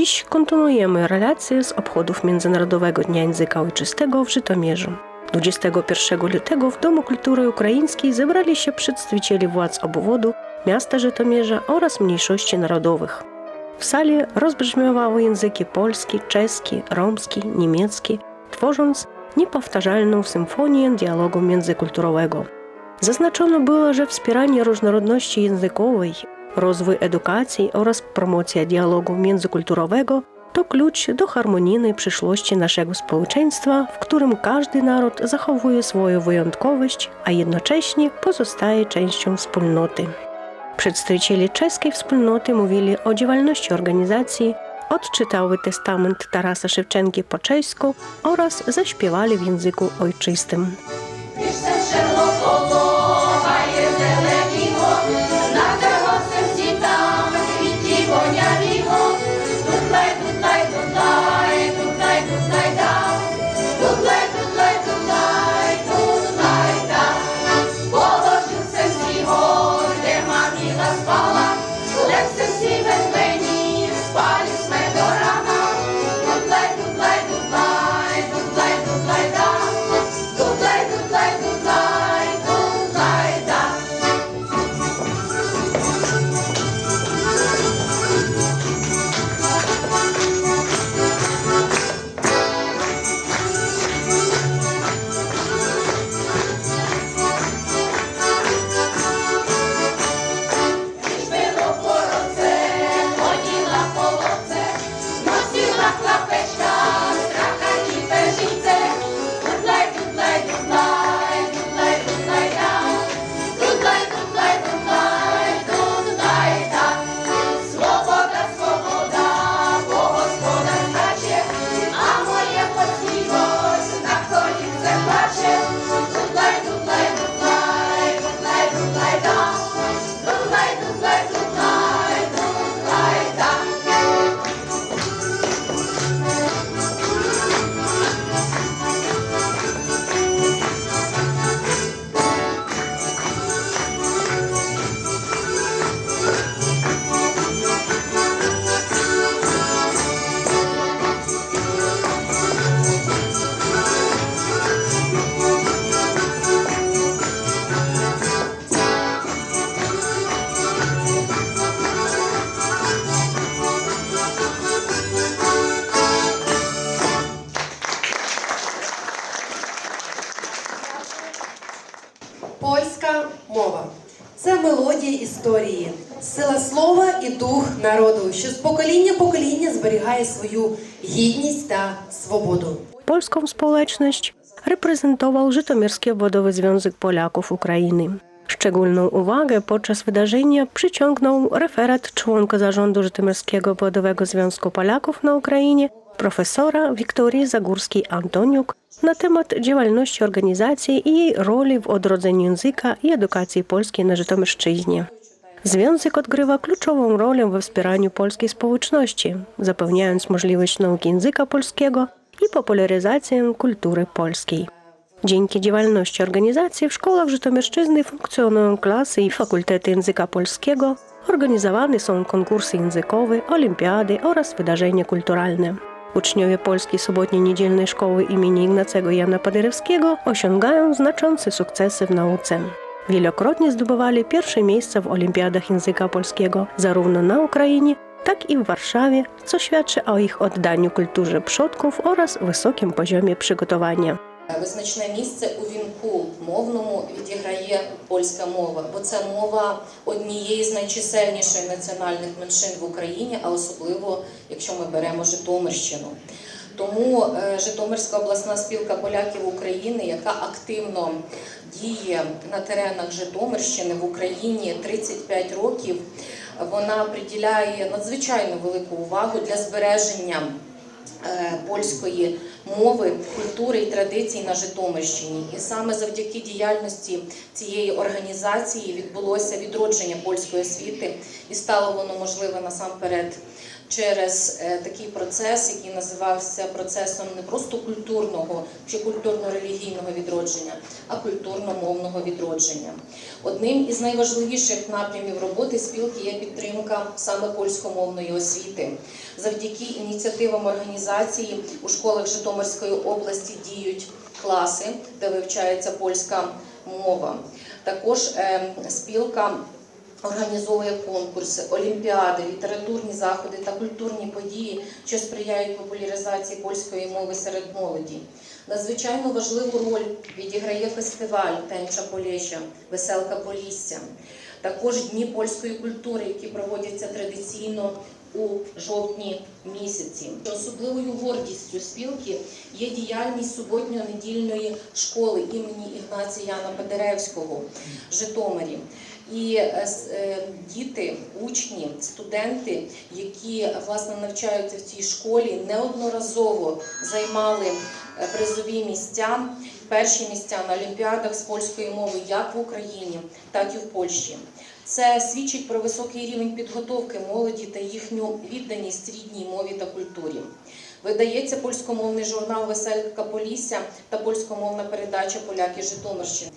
Dziś kontynuujemy relacje z obchodów Międzynarodowego Dnia Języka Ojczystego w Żytomierzu. 21 lutego w Domu Kultury Ukraińskiej zebrali się przedstawiciele władz obwodu, miasta Żytomierza oraz mniejszości narodowych. W sali rozbrzmiewały języki polski, czeski, romski, niemiecki, tworząc niepowtarzalną symfonię dialogu międzykulturowego. Zaznaczono było, że wspieranie różnorodności językowej, rozwój edukacji oraz promocja dialogu międzykulturowego to klucz do harmonijnej przyszłości naszego społeczeństwa, w którym każdy naród zachowuje swoją wyjątkowość, a jednocześnie pozostaje częścią wspólnoty. Przedstawiciele czeskiej wspólnoty mówili o działalności organizacji, odczytały testament Tarasa Szewczenki po czesku oraz zaśpiewali w języku ojczystym. Сила слова і дух народу, що з покоління в покоління зберігає свою гідність та свободу. Polską społeczność reprezentował Żytomierski Obwodowy Związek Polaków Ukrainy. Szczególną uwagę podczas wydarzenia przyciągnął referat członka zarządu Żytomierskiego Obwodowego Związku Polaków na Ukrainie, profesora Wiktorii Zagórskiej-Antoniuk na temat działalności organizacji i jej roli w odrodzeniu języka i edukacji polskiej na Żytomierszczyźnie. Związek odgrywa kluczową rolę we wspieraniu polskiej społeczności, zapewniając możliwość nauki języka polskiego i popularyzację kultury polskiej. Dzięki działalności organizacji w szkołach Żytomierszczyzny funkcjonują klasy i fakultety języka polskiego, organizowane są konkursy językowe, olimpiady oraz wydarzenia kulturalne. Uczniowie Polskiej Sobotniej-Niedzielnej Szkoły imienia Ignacego Jana Paderewskiego osiągają znaczące sukcesy w nauce. Wielokrotnie zdobywali pierwsze miejsca w olimpiadach języka polskiego zarówno na Ukrainie, tak i w Warszawie, co świadczy o ich oddaniu kulturze przodków oraz wysokim poziomie przygotowania. Визначне місце у вінку мовному відіграє польська мова, бо це мова однієї з найчисельніших національних меншин в Україні, а особливо якщо ми беремо Житомирщину. Тому е, Житомирська обласна спілка поляків України, яка активно діє на теренах Житомирщини в Україні 35 років, вона приділяє надзвичайно велику увагу для збереження е, польської мови, культури і традицій на Житомирщині. І саме завдяки діяльності цієї організації відбулося відродження польської освіти, і стало воно можливе насамперед через е, такий процес, який називався процесом не просто культурного чи культурно-релігійного відродження, а культурно-мовного відродження. Одним із найважливіших напрямів роботи спілки є підтримка саме польськомовної освіти. Завдяки ініціативам організації у школах Житомирської області діють класи, де вивчається польська мова. Також е, спілка організовує конкурси, олімпіади, літературні заходи та культурні події, що сприяють популяризації польської мови серед молоді. Надзвичайно важливу роль відіграє фестиваль Тенча Полєща, Веселка Полісся. Також дні польської культури, які проводяться традиційно у жовтні місяці. Особливою гордістю спілки є діяльність суботньо-недільної школи імені Ігнація Яна Петеревського в Житомирі. І е, е, діти, учні, студенти, які власне навчаються в цій школі, неодноразово займали е, призові місця, перші місця на олімпіадах з польської мови як в Україні, так і в Польщі. Це свідчить про високий рівень підготовки молоді та їхню відданість рідній мові та культурі. Видається польськомовний журнал Веселька Полісся та польськомовна передача Поляки Житомирщини.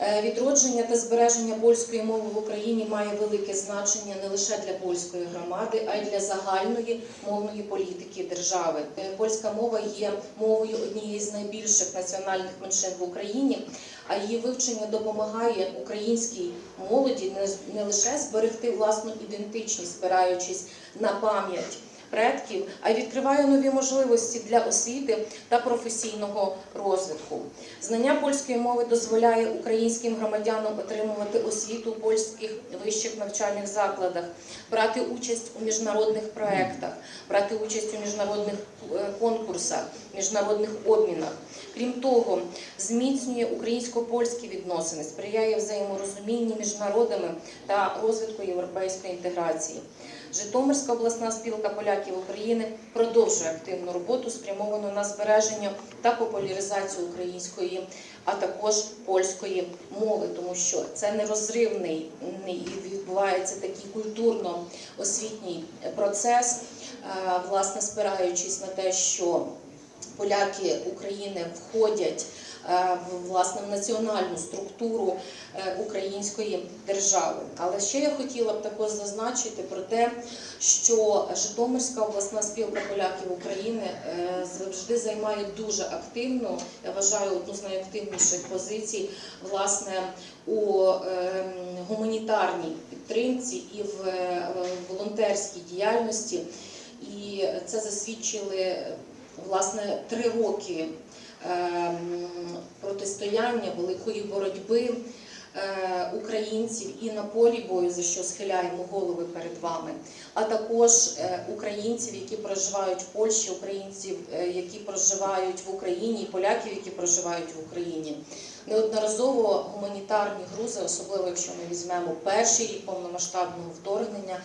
Е, Відродження та збереження польської мови в Україні має велике значення не лише для польської громади, а й для загальної мовної політики держави. Е, Польська мова є мовою однієї з найбільших національних меншин в Україні, а її вивчення допомагає українській молоді не- не лише зберегти власну ідентичність, спираючись на пам'ять предків, а й відкриває нові можливості для освіти та професійного розвитку. Знання польської мови дозволяє українським громадянам отримувати освіту у польських вищих навчальних закладах, брати участь у міжнародних проєктах, брати участь у міжнародних е, конкурсах, міжнародних обмінах. Крім того, зміцнює українсько-польські відносини, сприяє взаєморозумінні між народами та розвитку європейської інтеграції. Житомирська обласна спілка поляків України продовжує активну роботу, спрямовану на збереження та популяризацію української, а також польської мови, тому що це нерозривний і відбувається такий культурно-освітній процес, власне спираючись на те, що поляки України входять власне в національну структуру е, української держави. Але ще я хотіла б також зазначити про те, що Житомирська обласна спілка поляків України е, завжди займає дуже активну, я вважаю, одну з найактивніших позицій власне у е, гуманітарній підтримці і в е, волонтерській діяльності. І це засвідчили власне три роки протистояння великої боротьби е, українців і на полі бою, за що схиляємо голови перед вами, а також е, українців, які проживають в Польщі, українців, е, які проживають в Україні, і поляків, які проживають в Україні. Неодноразово гуманітарні грузи, особливо якщо ми візьмемо перший рік повномасштабного вторгнення,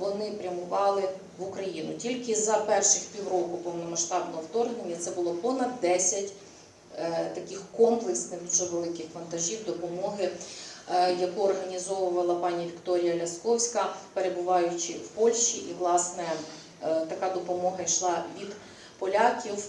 вони прямували в Україну. Тільки за перших півроку повномасштабного вторгнення це було понад 10 е, таких комплексних дуже великих вантажів допомоги, е, яку організовувала пані Вікторія Лясковська, перебуваючи в Польщі. І, власне, е, така допомога йшла від поляків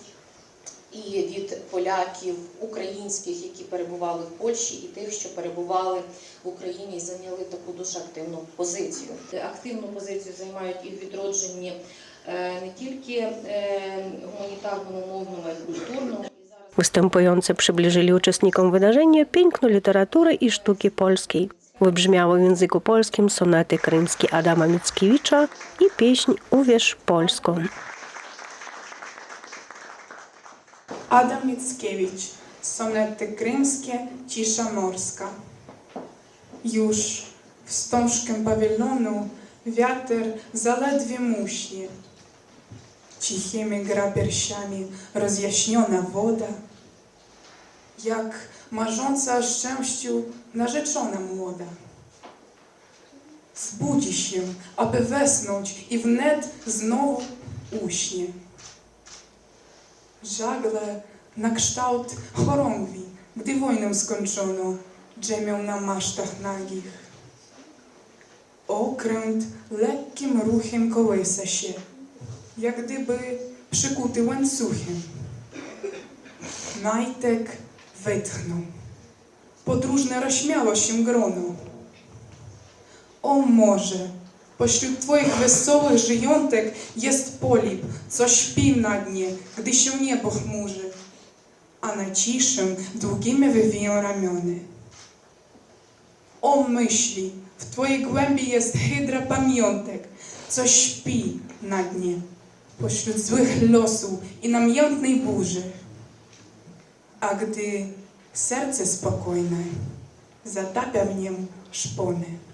і від поляків українських, які перебували в Польщі, і тих, що перебували в Україні і зайняли таку дуже активну позицію. Активну позицію займають і в відродженні е, не тільки е, гуманітарному, мовному, а й культурному. Występujący przybliżyli uczestnikom wydarzenia piękno literatury i sztuki polskiej. Wybrzmiały w języku polskim sonety krymskie Adama Mickiewicza i pieśń Uwierz Polską. Adam Mickiewicz, sonety krymskie, cisza morska. Już wstążkę pawilonu wiatr zaledwie muśnie. Cichymi gra piersiami rozjaśniona woda, jak marząca o szczęściu narzeczona młoda. Zbudzi się, aby wesnąć i wnet znowu uśnie żagle na kształt chorągwi, gdy wojnę skończono, drzemią na masztach nagich. Okręt lekkim ruchem kołysa się, jak gdyby przykuty łańcuchem. Majtek wytchnął. Podróżne rozśmiało się grono. O może, pośród twoich wesołych żyjątek jest polip, co śpi na dnie, gdy się niebo chmurzy, a najciszym długimi wywiją ramiony. O myśli, w twojej głębi jest hydra pamiątek, co śpi na dnie, pośród złych losów i namiętnej burzy. A gdy serce spokojne zatapia w niem szpony.